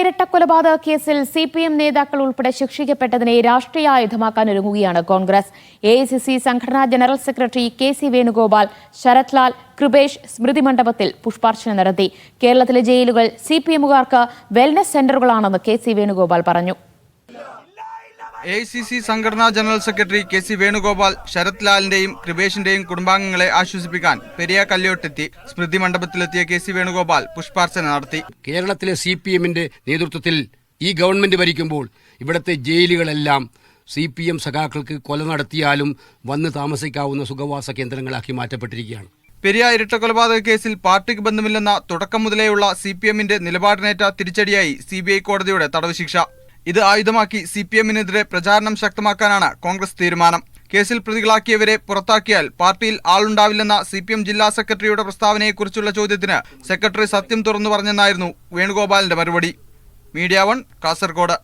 ഇരട്ടക്കൊലപാതക കേസിൽ C P M നേതാക്കൾ ഉൾപ്പെടെ ശിക്ഷിക്കപ്പെട്ടതിനെ രാഷ്ട്രീയ ആയുധമാക്കാൻ ഒരുങ്ങുകയാണ് Congress. A I C C സംഘടനാ general secretary K C Venugopal Sharath Lal Kripesh സ്മൃതി മണ്ഡപത്തിൽ പുഷ്പാർച്ചന നടത്തി. കേരളത്തിലെ ജയിലുകൾ സി പി എമ്മുകാർക്ക് വെൽനസ് സെന്ററുകളാണെന്ന് കെ സി വേണുഗോപാൽ പറഞ്ഞു. എ സി സി സംഘടനാ general secretary K C Venugopal Sharath ലാലിന്റെയും കൃപേഷിന്റെയും കുടുംബാംഗങ്ങളെ ആശ്വസിപ്പിക്കാൻ പെരിയ കല്യോട്ടെത്തി സ്മൃതി മണ്ഡപത്തിലെത്തിയ കെ സി വേണുഗോപാൽ പുഷ്പാർച്ചന നടത്തി. കേരളത്തിലെ സി പി എമ്മിന്റെ നേതൃത്വത്തിൽ ഈ ഗവൺമെന്റ് ഭരിക്കുമ്പോൾ ഇവിടത്തെ ജയിലുകളെല്ലാം സി പി എം സഖാക്കൾക്ക് കൊല നടത്തിയാലും വന്ന് താമസിക്കാവുന്ന സുഖവാസ കേന്ദ്രങ്ങളാക്കി മാറ്റപ്പെട്ടിരിക്കുകയാണ്. പെരിയ ഇരട്ട കൊലപാതക കേസിൽ പാർട്ടിക്ക് ബന്ധമില്ലെന്ന തുടക്കം മുതലേയുള്ള സി പി എമ്മിന്റെ നിലപാടിനേറ്റ തിരിച്ചടിയായി സി ബി ഐ കോടതിയുടെ തടവ് ശിക്ഷ. ഇത് ആയുധമാക്കി സി പി എമ്മിനെതിരെ പ്രചാരണം ശക്തമാക്കാനാണ് കോൺഗ്രസ് തീരുമാനം. കേസിൽ പ്രതികളാക്കിയവരെ പുറത്താക്കിയാൽ പാർട്ടിയിൽ ആളുണ്ടാവില്ലെന്ന സി പി എം ജില്ലാ സെക്രട്ടറിയുടെ പ്രസ്താവനയെക്കുറിച്ചുള്ള ചോദ്യത്തിന് സെക്രട്ടറി സത്യം തുറന്നു പറഞ്ഞെന്നായിരുന്നു വേണുഗോപാലിന്റെ മറുപടി. Media one Kasaragod.